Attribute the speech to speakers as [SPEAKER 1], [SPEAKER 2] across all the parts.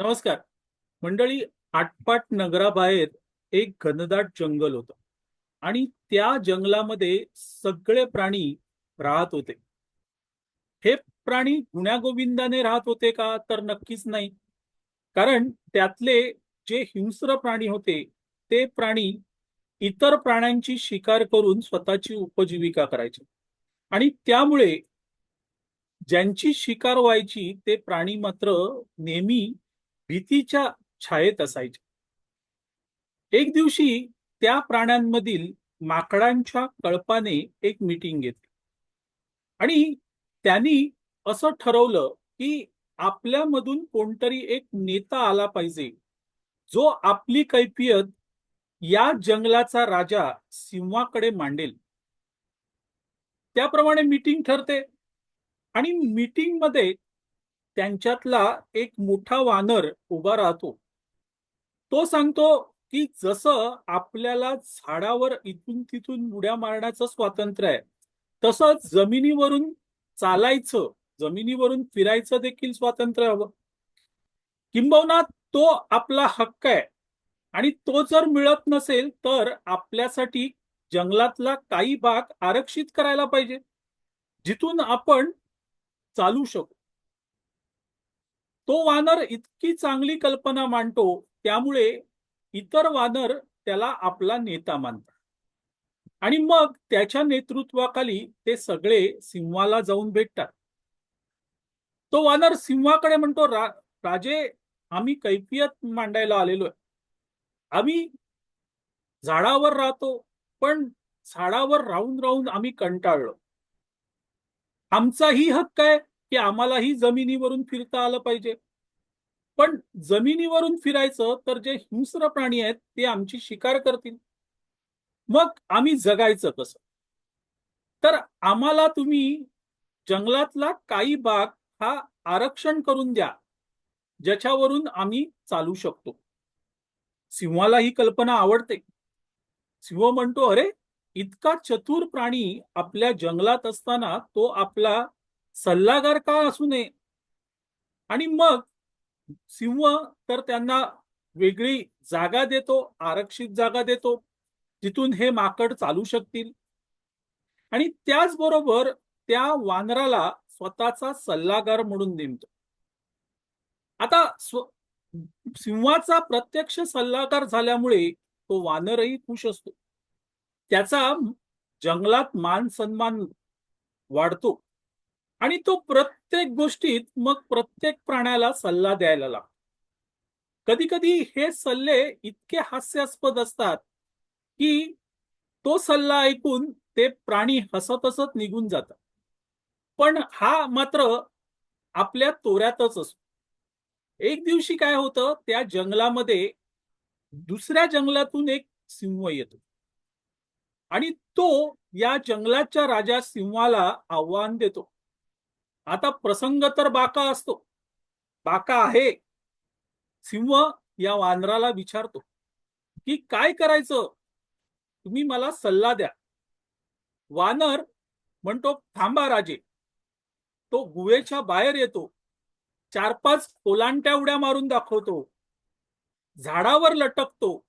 [SPEAKER 1] नमस्कार. मंडळी आटपाट नगराबाहेर एक घनदाट जंगल होतं. आणि त्या जंगलामध्ये सगळे प्राणी राहत होते. हे प्राणी गुण्यागोविंदाने राहत होते का? तर नक्कीच नाही. कारण त्यातले जे हिंस्र प्राणी होते ते प्राणी इतर प्राण्यांची शिकार करून स्वतःची उपजीविका करायचे. आणि त्यामुळे ज्यांची शिकार व्हायची ते प्राणी मात्र नेहमी भीतीच्या छायेत असायचे. एक दिवशी त्या प्राण्यांमधील माकडांच्या कळपाने एक मीटिंग घेतली. आणि त्यांनी असं ठरवलं की आपल्यामधून कोणतरी एक नेता आला पाहिजे जो आपली कैफियत या जंगलाचा राजा सिंहाकडे मांडेल. त्याप्रमाणे मीटिंग ठरते. आणि मीटिंगमध्ये त्यांच्यातला एक मोठा वानर उभा राहतो. तो सांगतो की जसं आपल्याला झाडावर इथून तिथून उड्या मारण्याचं स्वातंत्र्य आहे तसंच जमिनीवरून चालायचं जमिनीवरून फिरायचं देखील स्वातंत्र्य हवं. किंबहुना तो आपला हक्क आहे आणि तो जर मिळत नसेल तर आपल्यासाठी जंगलातला काही भाग आरक्षित करायला पाहिजे जिथून आपण चालू शकू. तो वानर इतकी चांगली कल्पना मांडतो त्यामुळे इतर वानर त्याला आपला नेता मानतात. आणि मग त्याच्या नेतृत्वाखाली ते सगळे सिंहाला जाऊन भेटतात. तो वानर सिंहाकडे म्हणतो रा, राजे आम्ही कैफियत मांडायला आलेलो आहे. आम्ही झाडावर राहतो पण झाडावर राहून राहून आम्ही कंटाळलो. आमचाही हक्क आहे की आम्हालाही जमिनीवरून फिरता आलं पाहिजे. पण जमिनीवरून फिरायचं तर जे हिंस्र प्राणी आहेत ते आमची शिकार करतील. मग आम्ही जगायचं कसं? तर आम्हाला तुम्ही जंगलातला काही भाग हा आरक्षण करून द्या ज्याच्यावरून आम्ही चालू शकतो. सिंहाला ही कल्पना आवडते. सिंह म्हणतो अरे इतका चतुर प्राणी आपल्या जंगलात असताना तो आपला सल्लागार का असू नये? आणि मग सिंह तर त्यांना वेगळी जागा देतो आरक्षित जागा देतो जिथून हे माकड चालू शकतील. आणि त्याचबरोबर त्या वानराला स्वतःचा सल्लागार म्हणून नेमतो. आता स्व सिंहाचा प्रत्यक्ष सल्लागार झाल्यामुळे तो वानरही खुश असतो. त्याचा जंगलात मान सन्मान वाढतो. आणि तो प्रत्येक गोष्टीत मग प्रत्येक प्राण्याला सल्ला द्यायला लागतो. कधी कधी हे सल्ले इतके हास्यास्पद असतात की तो सल्ला ऐकून ते प्राणी हसत हसत निघून जातात. पण हा मात्र आपल्या तोऱ्यातच असतो. एक दिवशी काय होतं त्या जंगलामध्ये दुसऱ्या जंगलातून एक सिंह येतो. आणि तो या जंगलाच्या राजा सिंहाला आव्हान देतो. आता प्रसंग तर बाका असतो. बाका आहे. सिंह या वानराला विचारतो की काय करायचं? तुम्ही मला सल्ला द्या. वानर म्हणतो थांबा राजे. तो गुहेच्या बाहेर येतो. चार पाच ओलांट्या उड्या मारून दाखवतो. झाडावर लटकतो.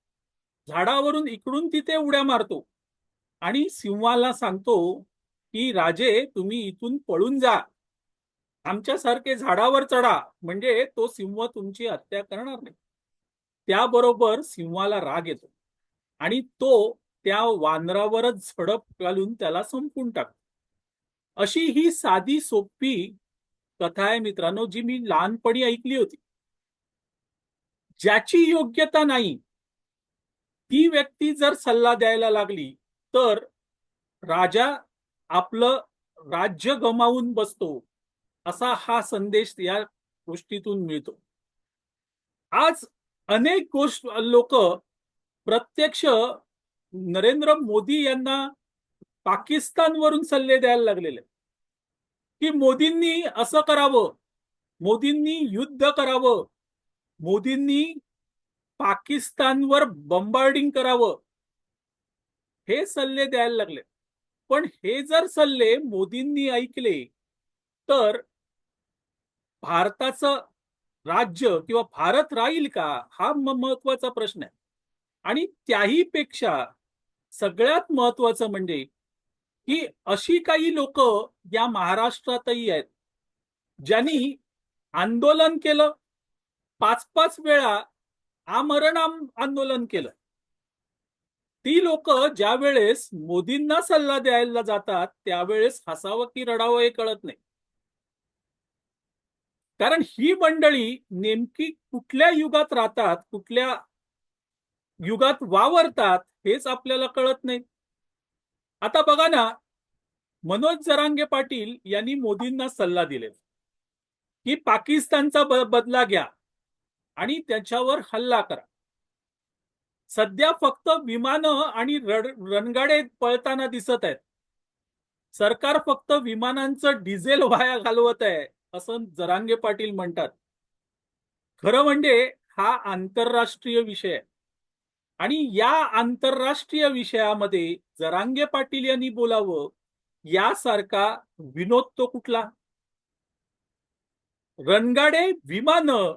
[SPEAKER 1] झाडावरून इकडून तिथे उड्या मारतो. आणि सिंहाला सांगतो की राजे तुम्ही इथून पळून जा. आमच्यासारखे झाडावर चढा म्हणजे तो सिंह तुमची हत्या करणार नाही. त्याबरोबर सिंहाला राग येतो आणि तो त्या वानरावरच झडप घालून त्याला संपून टाकतो. अशी ही साधी सोपी कथा आहे मित्रांनो जी मी लहानपणी ऐकली होती. ज्याची योग्यता नाही ती व्यक्ती जर सल्ला द्यायला लागली तर राजा आपलं राज्य गमावून बसतो. असा हा संदेश या गोष्टीतून मिळतो. आज अनेक गोष्ट लोक प्रत्यक्ष नरेंद्र मोदी यांना पाकिस्तानवरून सल्ले द्यायला लागलेले की मोदींनी असं करावं मोदींनी युद्ध करावं मोदींनी पाकिस्तानवर बंबार्डिंग करावं हे सल्ले द्यायला लागले पण हे जर सल्ले मोदींनी ऐकले तर भारताचं राज्य किंवा भारत राहील का? हा महत्त्वाचा प्रश्न आहे. आणि त्याही पेक्षा सगळ्यात महत्वाचं म्हणजे की अशी काही लोक या महाराष्ट्रातही आहेत ज्यांनी आंदोलन केलं. पाच पाच वेळा आमरण आंदोलन केलं. ती लोक ज्या वेळेस मोदींना सल्ला द्यायला जातात त्यावेळेस हसावं की रडावं हे कळत नाही. कारण ही मंडळी नेमकी कुठल्या युगात राहतात कुठल्या युगात वावरतात हेच आपल्याला कळत नाही. आता बघा ना मनोज जरांगे पाटील यांनी मोदींना सल्ला दिले की पाकिस्तानचा बदला घ्या आणि त्याच्यावर हल्ला करा. सध्या फक्त विमानं आणि रणगाडे पळताना दिसत आहेत. सरकार फक्त विमानांचं डिझेल वाया घालवत आहे. असं जरांगे पाटील म्हणतात. खरं म्हणजे हा आंतरराष्ट्रीय विषय आहे. आणि या आंतरराष्ट्रीय विषयामध्ये जरांगे पाटील यांनी बोलावं यासारखा विनोद तो कुठला? रणगाडे विमानं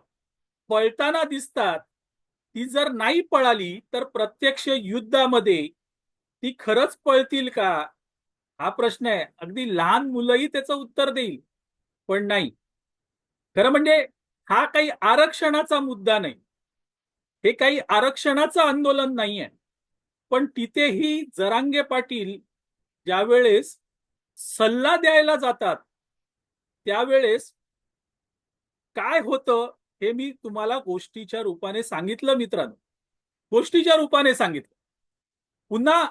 [SPEAKER 1] पळताना दिसतात. ती जर नाही पळाली तर प्रत्यक्ष युद्धामध्ये ती खरंच पळतील का? हा प्रश्न आहे. अगदी लहान मुलंही त्याचं उत्तर देईल. पण नाही. खरं म्हणजे हा काही आरक्षणाचा मुद्दा नाही. हे काही आरक्षणाचं आंदोलन नाहीये. पण तिथेही जरांगे पाटील ज्यावेळेस सल्ला द्यायला जातात त्यावेळेस काय होतं हे मी तुम्हाला गोष्टीच्या रूपाने सांगितलं मित्रांनो. गोष्टीच्या रूपाने सांगितलं. पुन्हा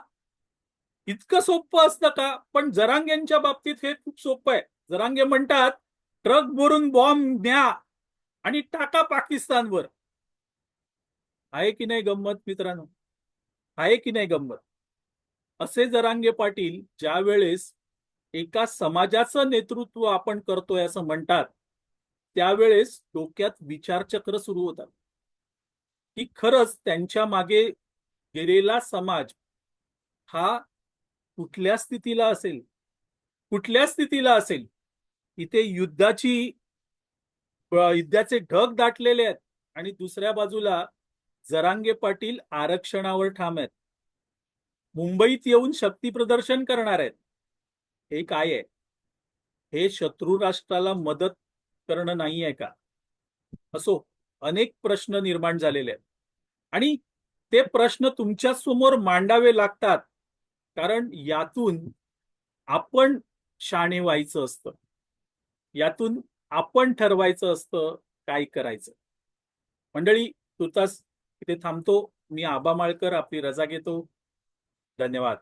[SPEAKER 1] इतकं सोपं असतं का? पण जरांगेंच्या बाबतीत हे खूप सोपं आहे. जरांगे म्हणतात ट्रक भरून बॉम्ब न्या आणि टाका पाकिस्तानवर. आहे की नाही गंमत मित्रांनो? आहे की नाही गंमत? असे जरांगे पाटील ज्या वेळेस एका समाजाचं नेतृत्व आपण करतोय असं म्हणतात त्यावेळेस डोक्यात विचारचक्र सुरू होतात. की खरंच त्यांच्या मागे गेलेला समाज हा कुठल्या स्थितीला असेल? कुठल्या स्थितीला असेल? इथे युद्धाची युद्धाचे ढग दाटलेले आहेत. आणि दुसऱ्या बाजूला जरांगे पाटील आरक्षणावर ठाम आहेत. मुंबईत येऊन शक्ती प्रदर्शन करणार आहेत. हे काय आहे? हे शत्रू राष्ट्राला मदत करणं नाही आहे का? असो अनेक प्रश्न निर्माण झालेले आहेत. आणि ते प्रश्न तुमच्यासमोर मांडावे लागतात. कारण यातून आपण शाणे व्हायचं असतं. यातून आपण ठरवायचं असतं काय करायचं. मंडळी तुर्तास इथे थांबतो. मी आबा माळकर आपली रजा घेतो. धन्यवाद.